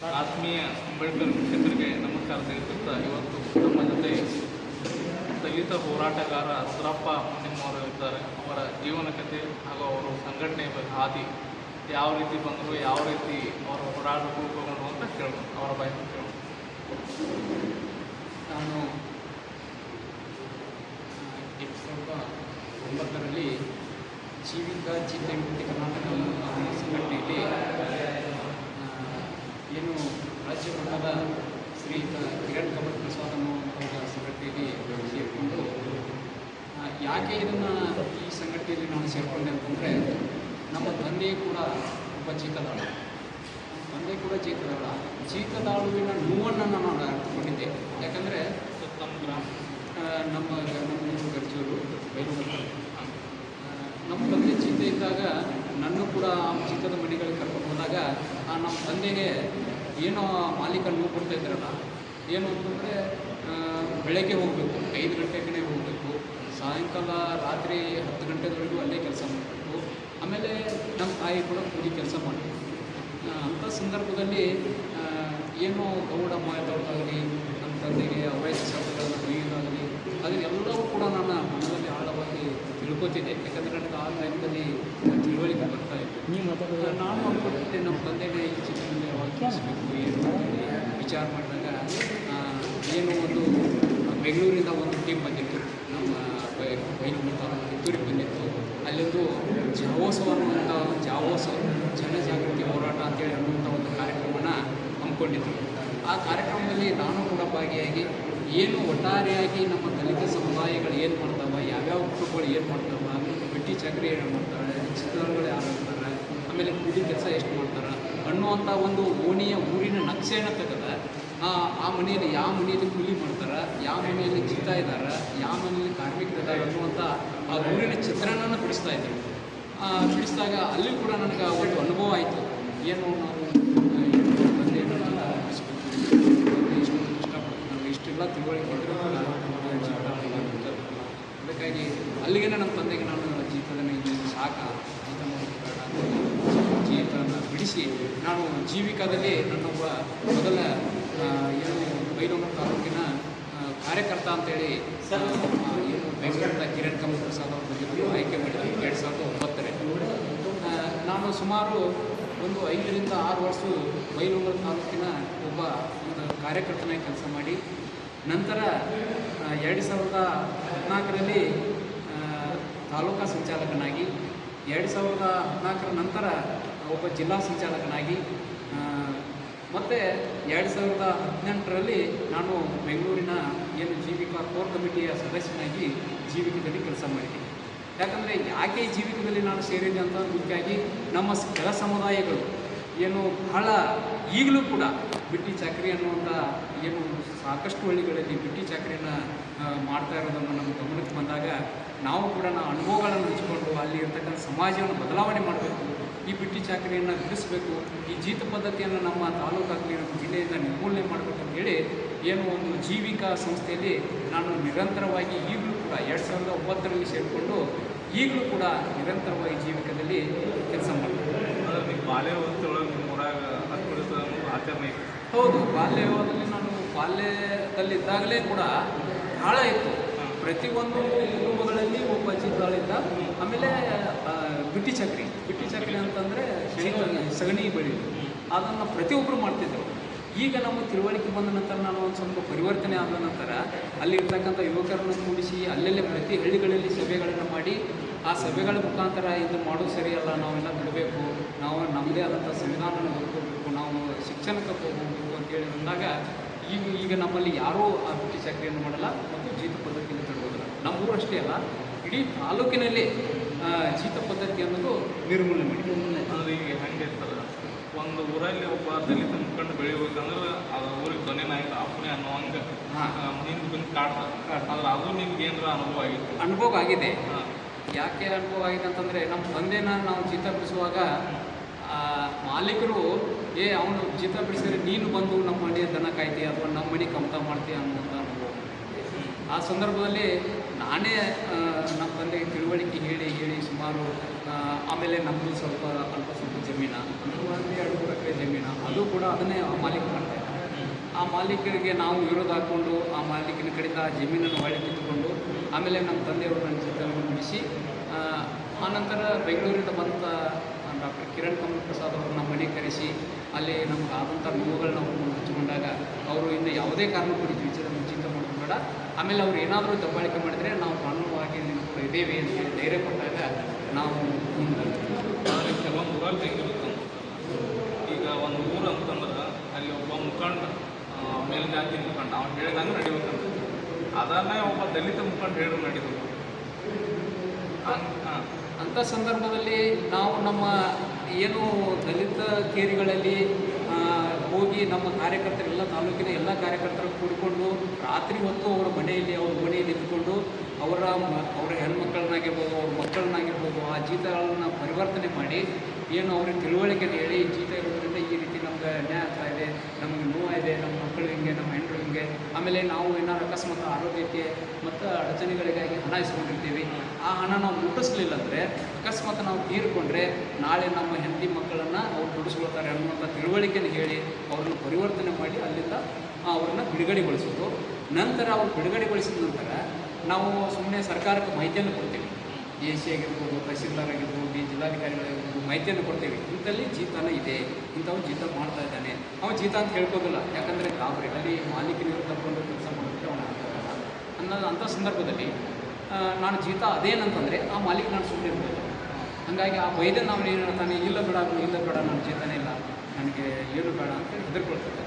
ಆತ್ಮೀಯ ಅಂಬೇಡ್ಕರ್ ಕ್ಷೇತ್ರಕ್ಕೆ ನಮಸ್ಕಾರ ತಿಳಿಸುತ್ತಾ ಇವತ್ತು ನಮ್ಮ ಜೊತೆ ದಲಿತ ಹೋರಾಟಗಾರ ರುದ್ರಪ್ಪ ನಿಮ್ಮವರು ಇದ್ದಾರೆ. ಅವರ ಜೀವನ ಕಥೆ ಹಾಗೂ ಅವರು ಸಂಘಟನೆ ಹಾದಿ ಯಾವ ರೀತಿ ಬಂದರು, ಯಾವ ರೀತಿ ಅವರ ಹೋರಾಟ ರೂಪುಗೊಂಡು ಅಂತ ಕೇಳೋಣ. ಅವರ ಬಾಯಿಂದ ಕೇಳೋಣ. ನಾನು ಸಾವಿರದ ಒಂಬತ್ತರಲ್ಲಿ ಜೀವಿಕ ಜೀತ ವಿಮುಕ್ತಿ ಕರ್ನಾಟಕ ಅನ್ನೋ ಸಂಘಟನೆಯಲ್ಲಿ ಆ, ಏನು ರಾಜ್ಯ ಮಟ್ಟದ ಶ್ರೀಯುತ ಕಿರಣ್ ಕಮಲ್ ಪ್ರಸಾದ್ ಅನ್ನುವಂಥ ಸಂಘಟನೆಯಲ್ಲಿ ಸೇರಿಕೊಂಡು ಯಾಕೆ ಇದನ್ನು ಈ ಸಂಘಟನೆಯಲ್ಲಿ ನಾನು ಸೇರಿಕೊಂಡೆ ಅಂತಂದರೆ, ನಮ್ಮ ತಂದೆ ಕೂಡ ಒಬ್ಬ ಜೀತದಾಳ ತಂದೆ ಕೂಡ ಜೀತದಾಳ ಜೀತದಾಳುವಿನ ನೋವನ್ನು ನಾನು ಅರ್ಥಕೊಂಡಿದ್ದೆ ಯಾಕಂದರೆ ನಮ್ಮ ಗ್ರಾಮ ನಮ್ಮ ನಮ್ಮ ಗರ್ಜೂರು, ಬೈಲೂರು. ನಮ್ಮ ತಂದೆ ಚೀತೆ ಇದ್ದಾಗ, ನನ್ನ ಕೂಡ ಆ ಚೀತದ ಮನೆಗಳಿಗೆ ಕರ್ಕೊಂಡು ಹೋದಾಗ ನಮ್ಮ ತಂದೆಗೆ ಏನೋ ಮಾಲೀಕ ನೋವು ಕೊಡ್ತಾ ಇದ್ರಲ್ಲ ಏನು ಅಂತಂದರೆ ಬೆಳಗ್ಗೆ ಹೋಗಬೇಕು ಐದು ಗಂಟೆ ಕಡೆ ಹೋಗಬೇಕು ಸಾಯಂಕಾಲ ರಾತ್ರಿ ಹತ್ತು ಗಂಟೆವರೆಗೂ ಅಲ್ಲೇ ಕೆಲಸ ಮಾಡಬೇಕು ಆಮೇಲೆ ನಮ್ಮ ತಾಯಿ ಕೂಡ ಕೂಲಿ ಕೆಲಸ ಮಾಡಬೇಕು. ಅಂಥ ಸಂದರ್ಭದಲ್ಲಿ ಏನು ಗೌಡ ಮಾತಾಡೋದಾಗಲಿ ನಮ್ಮ ತಂದೆಗೆ ಅವೈಧ ಶಬ್ದಗಳನ್ನು ಬೈಯೋದಾಗಲಿ ಅದನ್ನೆಲ್ಲವೂ ಕೂಡ ನನ್ನ ಮನದಲ್ಲಿ ಆಳವಾಗಿ ತಿಳ್ಕೊತಿದ್ದೆ ಯಾಕಂದರೆ ನನಗೆ ಆ ಟೈಮಲ್ಲಿ ತಿಳುವಳಿಕೆ ಬರ್ತಾ ಇತ್ತು ನಾನು ಅಂದ್ಕೊಂಡಿದ್ದೆ ನಮ್ಮ ತಂದೆಗೆ ಈ ಚಿತ್ರದಲ್ಲಿ ಯಾವಾಗ ವಿಚಾರ ಮಾಡಿದಾಗ ಏನು ಒಂದು ಬೆಂಗಳೂರಿಂದ ಒಂದು ಟೀಮ್ ಬಂದಿತ್ತು. ನಮ್ಮ ಬೈಲೂರು ತಾಲೂಕು ಬಂದಿತ್ತು. ಅಲ್ಲೊಂದು ಜಾವೋತ್ಸವ ಅನ್ನುವಂಥ ಜಾವೋತ್ಸವ ಜನಜಾಗೃತಿ ಹೋರಾಟ ಅಂತೇಳಿ ಅನ್ನುವಂಥ ಒಂದು ಕಾರ್ಯಕ್ರಮನ ಹಮ್ಮಿಕೊಂಡಿದ್ರು. ಆ ಕಾರ್ಯಕ್ರಮದಲ್ಲಿ ನಾನು ಕೂಡ ಭಾಗಿಯಾಗಿ ಏನು ಒಟ್ಟಾರೆಯಾಗಿ ನಮ್ಮ ದಲಿತ ಸಮುದಾಯಗಳು ಏನು ಮಾಡ್ತಾವ, ಯಾವ್ಯಾವ ಕುಟುಂಬಗಳು ಏನು ಮಾಡ್ತಾವ ಬಿಟ್ಟಿ ಚಕ್ರಿ ಏನು ಮಾಡ್ತಾರೆ ಚಿತ್ರಗಳು ಯಾರು ಮಾಡ್ತಾರೆ ಆಮೇಲೆ ಕೂಲಿ ಕೆಲಸ ಎಷ್ಟು ಮಾಡ್ತಾರೆ ಅನ್ನುವಂಥ ಒಂದು ಓಣಿಯ ಊರಿನ ನಕ್ಷೆಯನ್ನು ತೆಗೆದ ಆ ಮನೆಯಲ್ಲಿ ಯಾವ ಮನೆಯಲ್ಲಿ ಕೂಲಿ ಮಾಡ್ತಾರೆ, ಯಾವ ಮನೆಯಲ್ಲಿ ಚಿತ್ತ ಇದ್ದಾರೆ ಯಾವ ಮನೆಯಲ್ಲಿ ಕಾರ್ಮಿಕರಿದ್ದಾರೆ ಅನ್ನುವಂಥ ಆ ಊರಿನ ಚಿತ್ರಣನ ಬಿಡಿಸ್ತಾ ಇದ್ದರು ಬಿಡಿಸಿದಾಗ ಅಲ್ಲಿ ಕೂಡ ನನಗೆ ಒಂದು ಅನುಭವ ಆಯಿತು. ಏನು ನಾವು? ಇಷ್ಟೆಲ್ಲ ತಿಳುವಳಿಕೆ. ಅದಕ್ಕಾಗಿ ಅಲ್ಲಿಗೆ ನಮ್ಮ ತಂದೆಗೆ ನಾನು ಜೀತದನ್ನು ಇದು ಸಾಕ ಜೀತ ಮಾಡೋದು ಬೇಡ ಅಂತ ಜೀತನ ನಾನು ಜೀವಿಕಾದಲ್ಲಿ ನನ್ನೊಬ್ಬ ಮೊದಲ ಏನು ಬೈಲೂರು ತಾಲೂಕಿನ ಕಾರ್ಯಕರ್ತ ಅಂತೇಳಿ ಏನು ಬೆಂಗಳೂರಿನ ಕಿರಣ್ ಕಮಲ್ ಪ್ರಸಾದ್ ಅವ್ರ ಬಂದಿದ್ದು ಆಯ್ಕೆ ಮಾಡಿದ್ವಿ ಎರಡು ಸಾವಿರದ ಒಂಬತ್ತರಲ್ಲಿ. ಆ, ನಾನು ಸುಮಾರು ಒಂದು ಐದರಿಂದ ಆರು ವರ್ಷ ಬೈಲೂರು ತಾಲೂಕಿನ ಒಬ್ಬ ಒಂದು ಕಾರ್ಯಕರ್ತನಾಗಿ ಕೆಲಸ ಮಾಡಿ ನಂತರ ಎರಡು ಸಾವಿರದ ಹದಿನಾಲ್ಕರಲ್ಲಿ ತಾಲೂಕಾ ಸಂಚಾಲಕನಾಗಿ ಎರಡು ಸಾವಿರದ ಹದಿನಾಲ್ಕರ ನಂತರ ಒಬ್ಬ ಜಿಲ್ಲಾ ಸಂಚಾಲಕನಾಗಿ ಮತ್ತು ಎರಡು ಸಾವಿರದ ಹದಿನೆಂಟರಲ್ಲಿ ನಾನು ಬೆಂಗಳೂರಿನ ಏನು ಜೀವಿಕಾ ಕೋರ್ ಕಮಿಟಿಯ ಸದಸ್ಯನಾಗಿ ಜೀವಿಕದಲ್ಲಿ ಕೆಲಸ ಮಾಡಿದ್ದೀನಿ. ಯಾಕಂದರೆ ಯಾಕೆ ಜೀವಿಕದಲ್ಲಿ ನಾನು ಸೇರಿದ್ದೆ ಅಂತ ಮುಖ್ಯವಾಗಿ ನಮ್ಮ ಕೆಲ ಸಮುದಾಯಗಳು ಏನು ಬಹಳ ಈಗಲೂ ಕೂಡ ಬಿಟ್ಟಿ ಚಾಕರಿ ಅನ್ನುವಂಥ ಏನು ಸಾಕಷ್ಟು ಹಳ್ಳಿಗಳಲ್ಲಿ ಬಿಟ್ಟಿ ಚಾಕರಿಯನ್ನು ಮಾಡ್ತಾ ಇರೋದನ್ನು ನಮ್ಮ ಗಮನಕ್ಕೆ ಬಂದಾಗ ನಾವು ಕೂಡ ನಾವು ಅನುಭವಗಳನ್ನು ಹಂಚಿಕೊಂಡು ಅಲ್ಲಿ ಇರ್ತಕ್ಕಂಥ ಸಮಾಜವನ್ನು ಬದಲಾವಣೆ ಮಾಡಬೇಕು. ಈ ಬಿಟ್ಟಿ ಚಾಕರಿಯನ್ನು ಬಿಡಿಸಬೇಕು ಈ ಜೀತ ಪದ್ಧತಿಯನ್ನು ನಮ್ಮ ತಾಲೂಕಾಗಲಿ ನಮ್ಮ ಜಿಲ್ಲೆಯಿಂದ ನಿರ್ಮೂಲನೆ ಮಾಡಬೇಕು ಅಂತ ಹೇಳಿ ಏನು ಒಂದು ಜೀವಿಕಾ ಸಂಸ್ಥೆಯಲ್ಲಿ ನಾನು ನಿರಂತರವಾಗಿ ಈಗಲೂ ಕೂಡ ಎರಡು ಸಾವಿರದ ಒಂಬತ್ತರಲ್ಲಿ ಸೇರಿಕೊಂಡು ಈಗಲೂ ಕೂಡ ನಿರಂತರವಾಗಿ ಜೀವಿಕದಲ್ಲಿ ಕೆಲಸ ಮಾಡ್ತೀನಿ. ಊರಾಗ ಆಚರಣೆ ಹೌದು ಬಾಲ್ಯದಲ್ಲಿ ನಾನು ಬಾಲ್ಯದಲ್ಲಿದ್ದಾಗಲೇ ಕೂಡ ಭಾಳ ಇತ್ತು. ಪ್ರತಿಯೊಂದು ಕುಟುಂಬಗಳಲ್ಲಿ ಒಬ್ಬ ಚಿತ್ರಗಳಿದ್ದ ಆಮೇಲೆ ಬಿಟ್ಟಿ ಚಕ್ರಿ. ಬಿಟ್ಟಿ ಚಕ್ರಿ ಅಂತಂದರೆ ಸಗಣಿ ಬೆಳೆ ಅದನ್ನು ಪ್ರತಿಯೊಬ್ಬರು ಮಾಡ್ತಿದ್ದರು ಈಗ ನಮ್ಮ ತಿಳುವಳಿಕೆ ಬಂದ ನಂತರ ನಾನು ಒಂದು ಸ್ವಲ್ಪ ಪರಿವರ್ತನೆ ಆದ ನಂತರ ಅಲ್ಲಿರ್ತಕ್ಕಂಥ ಯುವಕರನ್ನು ಕೂಡಿಸಿ, ಅಲ್ಲಲ್ಲೇ ಪ್ರತಿ ಹಳ್ಳಿಗಳಲ್ಲಿ ಸಭೆಗಳನ್ನು ಮಾಡಿ, ಆ ಸಭೆಗಳ ಮುಖಾಂತರ ಇದು ಮಾಡೋದು ಸರಿಯಲ್ಲ, ನಾವೆಲ್ಲ ಬಿಡಬೇಕು. ನಾವು ನಮ್ಮದೇ ಆದಂಥ ಸಂವಿಧಾನವನ್ನು ಓದ್ಕೋಬೇಕು, ನಾವು ಶಿಕ್ಷಣಕ್ಕೆ ಹೋಗಬೇಕು ಅಂತೇಳಿ ಬಂದಾಗ ಈಗ ಈಗ ನಮ್ಮಲ್ಲಿ ಯಾರೂ ಆ ಬಿಟ್ಟಿ ಚಕ್ರಿಯನ್ನು ಮಾಡಲ್ಲ, ಮತ್ತು ಜೀತ ಪದ್ಧತಿಯನ್ನು ನಮ್ಮ ಊರು ಅಷ್ಟೇ ಅಲ್ಲ ಇಡೀ ತಾಲೂಕಿನಲ್ಲಿ ಜೀತ ಪದ್ಧತಿ ಅನ್ನೋದು ನಿರ್ಮೂಲನೆ ಮಾಡಿ. ಅದು ಈಗ ಹೆಂಗೆ ಇರ್ತಲ್ಲ ಒಂದು ಊರಲ್ಲಿ ಒಬ್ಬ ದಲಿತ ಮುಖಂಡ ಬೆಳಿಬೇಕಂದ್ರೆ ಅದು ಊರಿಗೆ ಧ್ವನಿ ನಾಯಕ ಅಪ್ಪನೇ ಅನ್ನೋ ಹಂಗೆ ಹಿಂದೆ ಬಂದು ಕಾಡ್ತಾರೆ ಆದ್ರೆ ಅದು ನಿಮ್ಗೆ ಏನಾರ ಅನುಭವ ಆಗಿತ್ತು. ಅನುಭವ ಆಗಿದೆ. ಹಾಂ. ಯಾಕೆ ಅನುಭವ ಆಗಿದೆ ಅಂತಂದರೆ ನಮ್ಮ ತಂದೆನ ನಾವು ಜೀತ ಬಿಡಿಸುವಾಗ ಆ, ಮಾಲೀಕರು ಏ ಅವನು ಜೀತ ಬಿಡಿಸಿದ್ರೆ ನೀನು ಬಂದು ನಮ್ಮ ಮನೆಯ ದನ ಕಾಯ್ತೀಯ ಅಥವಾ ನಮ್ಮ ಮನೆ ಕಮತ ಮಾಡ್ತೀಯ ಅನ್ನುವಂಥ ಅನುಭವ. ಆ ಸಂದರ್ಭದಲ್ಲಿ ನಾನೇ ನಮ್ಮ ತಂದೆಗೆ ತಿಳುವಳಿಕೆ ಹೇಳಿ ಹೇಳಿ ಸುಮಾರು ಆಮೇಲೆ ನಮ್ಮದು ಸ್ವಲ್ಪ ಅಲ್ಪ ಸ್ವಲ್ಪ ಜಮೀನು, ಒಂದು ಎರಡು ಮೂರು ಎಕರೆ ಜಮೀನು, ಅದು ಕೂಡ ಅದನ್ನೇ ಆ ಮಾಲೀಕ ಮಾಡ್ತಾ ಇದ್ದಾರೆ. ಆ ಮಾಲೀಕರಿಗೆ ನಾವು ವಿರೋಧ ಹಾಕ್ಕೊಂಡು, ಆ ಮಾಲೀಕನ ಕಡೆಯಿಂದ ಆ ಜಮೀನನ್ನು ಹೊಳೆ ಕಿತ್ತುಕೊಂಡು, ಆಮೇಲೆ ನಮ್ಮ ತಂದೆಯವರು ನನ್ನ ಚಿತ್ರವನ್ನು ಬಿಡಿಸಿ ಆನಂತರ ಬೆಂಗಳೂರಿಂದ ಬಂದ ಡಾಕ್ಟರ್ ಕಿರಣ್ ಕಮಲ್ ಪ್ರಸಾದ್ ಅವರು ನಮ್ಮ ಮನೆ ಕರೆಸಿ, ಅಲ್ಲಿ ನಮ್ಗೆ ಆದಂಥ ನೋವುಗಳನ್ನ ಅವರು ಮುಂದೆ ಹಂಚಿಕೊಂಡಾಗ, ಅವರು ಇನ್ನು ಯಾವುದೇ ಕಾರಣಕ್ಕೂ ವಿಚಾರ ಬೇಡ. ಆಮೇಲೆ ಅವ್ರು ಏನಾದರೂ ದಬ್ಬಾಳಿಕೆ ಮಾಡಿದರೆ ನಾವು ಕಾನೂನುವಾಗಿ ನಿಮ್ಮ ಕೂಡ ಇದ್ದೇವೆ ಅಂತ ಹೇಳಿ ಧೈರ್ಯ ಕೊಟ್ಟಾಗ ನಾವು ಆದರೆ ಕೆಲವೊಂದು ಊರಲ್ಲಿ ಹೆಂಗಿರುತ್ತೆ ಈಗ ಒಂದು ಊರು ಅಂತಂದ್ರೆ ಅಲ್ಲಿ ಒಬ್ಬ ಮುಖಂಡ ಮೇಲೆ ಮೇಲ್ಜಾತಿ ಮುಖಂಡ ಅವ್ನು ಹೇಳಿದಂಗೆ ನಡಿಬೇಕಂತ. ಅದನ್ನೇ ಒಬ್ಬ ದಲಿತ ಮುಖಂಡ ಹೇಳಿ ನಡೀಬೇಕು. ಅಂಥ ಸಂದರ್ಭದಲ್ಲಿ ನಾವು ನಮ್ಮ ಏನು ದಲಿತ ಕೇರಿಗಳಲ್ಲಿ ಹೋಗಿ ನಮ್ಮ ಕಾರ್ಯಕರ್ತರೆಲ್ಲ ತಾಲೂಕಿನ ಎಲ್ಲ ಕಾರ್ಯಕರ್ತರು ಕೂಡಿಕೊಂಡು ರಾತ್ರಿ ಹೊತ್ತು ಅವರ ಮನೆಯಲ್ಲಿ ಅವ್ರ ಮನೆಯಲ್ಲಿ ಇದ್ದುಕೊಂಡು ಅವರ ಅವರ ಹೆಣ್ಮಕ್ಳನ್ನಾಗಿರ್ಬೋದು, ಅವ್ರ ಮಕ್ಕಳನ್ನಾಗಿರ್ಬೋದು, ಆ ಜೀತಗಳನ್ನ ಪರಿವರ್ತನೆ ಮಾಡಿ ಏನು ಅವ್ರಿಗೆ ತಿಳುವಳಿಕೆ ಹೇಳಿ ಜೀತ ಇರೋದ್ರಿಂದ ಈ ರೀತಿ ನಮ್ಗೆ ಅನ್ಯಾಯ ಆಗ್ತಾ ಇದೆ, ನಮಗೆ ನೋವಾಗಿದೆ ನಮ್ಮ ಮಕ್ಕಳು ಹಿಂಗೆ, ನಮ್ಮ ಹೆಣ್ಣರು ಹಿಂಗೆ. ಆಮೇಲೆ ನಾವು ಏನಾರು ಅಕಸ್ಮಾತ್ ಆರೋಗ್ಯಕ್ಕೆ ಮತ್ತು ಅಡಚಣೆಗಳಿಗಾಗಿ ಹಣ ಇಸ್ಕೊಂಡಿರ್ತೀವಿ. ಆ ಹಣ ನಾವು ಮುಟ್ಟಿಸ್ಲಿಲ್ಲ ಅಂದರೆ ಅಕಸ್ಮಾತ್ ನಾವು ತೀರ್ಕೊಂಡ್ರೆ ನಾಳೆ ನಮ್ಮ ಹೆಂಡತಿ ಮಕ್ಕಳನ್ನು ಅವ್ರು ದುಡಿಸ್ಕೊಳ್ತಾರೆ ಅನ್ನುವಂಥ ತಿಳುವಳಿಕೆನ ಹೇಳಿ ಅವ್ರನ್ನ ಪರಿವರ್ತನೆ ಮಾಡಿ ಅಲ್ಲಿಂದ ಅವ್ರನ್ನ ಬಿಡುಗಡೆಗೊಳಿಸೋದು. ನಂತರ ಅವ್ರು ಬಿಡುಗಡೆಗೊಳಿಸಿದ ನಂತರ ನಾವು ಸುಮ್ಮನೆ ಸರ್ಕಾರಕ್ಕೆ ಮಾಹಿತಿಯನ್ನು ಕೊಡ್ತೀವಿ. ಡಿ ಎಸ್ ಸಿ ಆಗಿರ್ಬೋದು, ತಹಸೀಲ್ದಾರ್ ಆಗಿರ್ಬೋದು ಜಿಲ್ಲಾಧಿಕಾರಿಗಳಾಗಿರ್ಬೋದು ಮಾಹಿತಿಯನ್ನು ಕೊಡ್ತೀವಿ. ಇಂಥಲ್ಲಿ ಜೀತನ ಇದೆ. ಇಂಥವ್ ಜೀತ ಮಾಡ್ತಾ ಇದ್ದಾನೆ. ಅವ್ನು ಜೀತ ಅಂತ ಹೇಳ್ಕೋದಿಲ್ಲ ಯಾಕಂದರೆ ಗಾಬರಿ ಅಲ್ಲಿ ಮಾಲೀಕನಿಗೆ ತಗೊಂಡು ಕೆಲಸ ಮಾಡೋದಕ್ಕೆ ಅವನು ಅಂತ ಅನ್ನೋದು ಅಂಥ ಸಂದರ್ಭದಲ್ಲಿ ನಾನು ಜೀತ ಅದೇನಂತಂದರೆ ಆ ಮಾಲೀಕ ನಾನು ಸುಮ್ಮನೆ ಇರ್ಬೋದು. ಹಾಗಾಗಿ ಆ ವೈದ್ಯ ನಾವು ಏನು ಹೇಳ್ತಾನೆ, ಇಲ್ಲ ಬೇಡ ಇಲ್ಲ ಬೇಡ, ನಾನು ಜೀತನೇ ಇಲ್ಲ. ನನಗೆ ಏನು ಬೇಡ ಅಂತ ಹೆದರ್ಕೊಳ್ತಾರೆ